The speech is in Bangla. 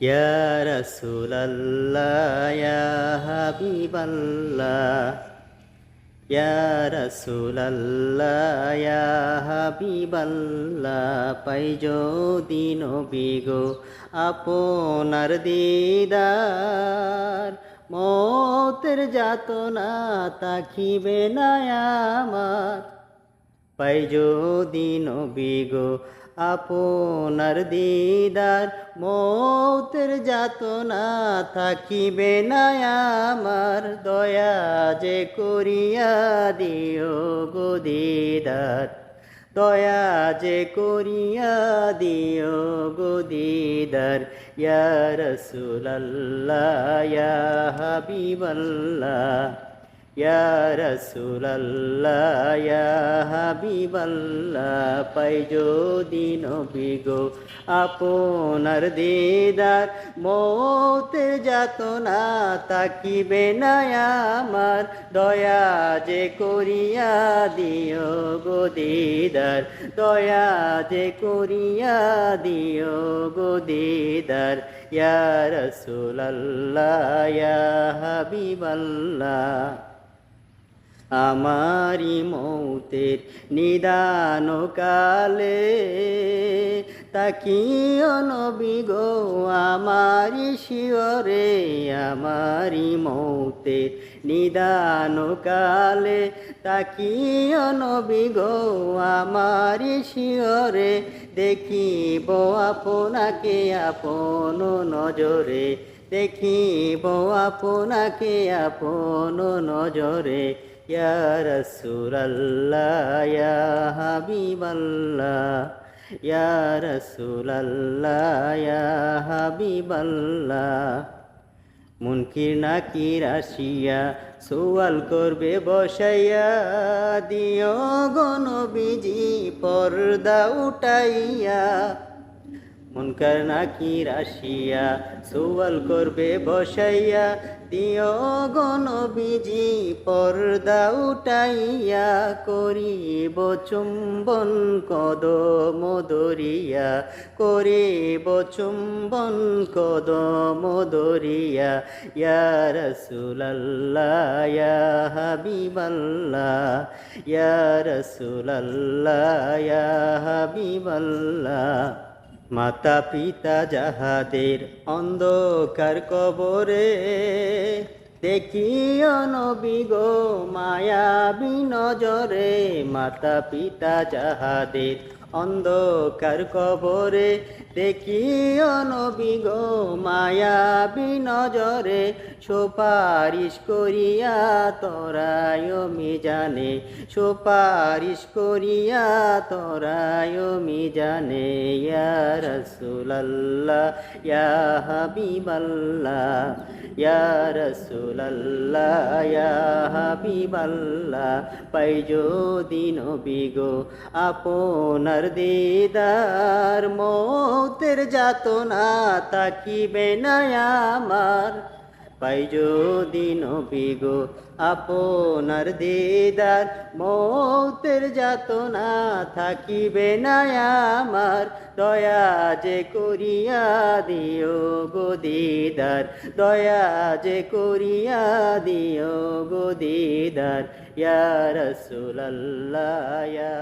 ইয়া রাসূলাল্লাহ, ইয়া হাবিবাল্লাহ, ইয়া রাসূলাল্লাহ, ইয়া হাবিবাল্লাহ, পাই যদি নবী গো আপনার দিদার মতের যাতনা তাকিবে না আমার, পাই যদি নবী গো আপনার দিদার মৌতের যাতনা থাকিবে না আমার। দয়া যে করিয়া দিও গো দিদার। দয়া যে করিয়া দিও গো দিদার। ইয়া রসুলাল্লাহ, ইয়া হাবিবাল্লাহ পাই যদি নবী গো, আপনার দিদার মৌতে যাতনা তাকিবে না আমার। দয়া যে করিয়া দিও গো দিদার। দয়া যে করিয়া দিও গো দিদার। ইয়া রসুলাল্লাহ, ইয়া হাবিবাল্লাহ। আমারি মৌতের নিদান কালে তাকিও নবী গো আমারি শিওরে আমারি মৌতের নিদান কালে তাকিও নবী গো আমারি শিওরে দেখিব আপনাকে আপন নজরে। দেখিব আপনাকে আপন নজরে, ইয়া রসুলাল্লাহ, ইয়া হাবিবাল্লাহ, ইয়া রসুলাল্লাহ, ইয়া হাবিবাল্লাহ। মুনকির নাকির আসিয়া সোয়াল করবে, বসাইয়া দিও গণবিজি পর্দা উঠাইয়া। মুনকার নাকি রাশিয়া সোয়াল করবে বসাইয়া, দিও গণবিজি পর্দা উঠাইয়া করিব চুম্বন কদম দরিয়া, করিব চুম্বন কদম দরিয়া, ইয়া রসুলাল্লাহ, ইয়া হাবিবাল্লাহ ইয়া হাবিবাল্লাহ। মাতা পিতা যাহাদের অন্ধকার কবরে দেখিও নবী গো মায়াবী নজরে মাতা পিতা যাহাদের অন্ধকার কবরে দেখিও নবী গো মায়াবী নজরে সুপারিশ করিয়া তোরায় জানে সুপারিশ করিয়া তোরায় জানে ইয়া রসুলাল্লাহ, ইয়া হাবিবাল্লাহ, ইয়া রসুলাল্লাহ, ইয়া হাবিবাল্লাহ পাই যদি নবী আপনার দিদার মৌতের যাতনা তাকিবে না আমার। পাই যদি নবী আপনার দিদার মৌতের যাতনা থাকিবে না আমার। দয়া যে করিয়া দিও গো দিদার, দয়া যে করিয়া দিও গো দিদার। ইয়া রসুলাল্লাহ, ইয়া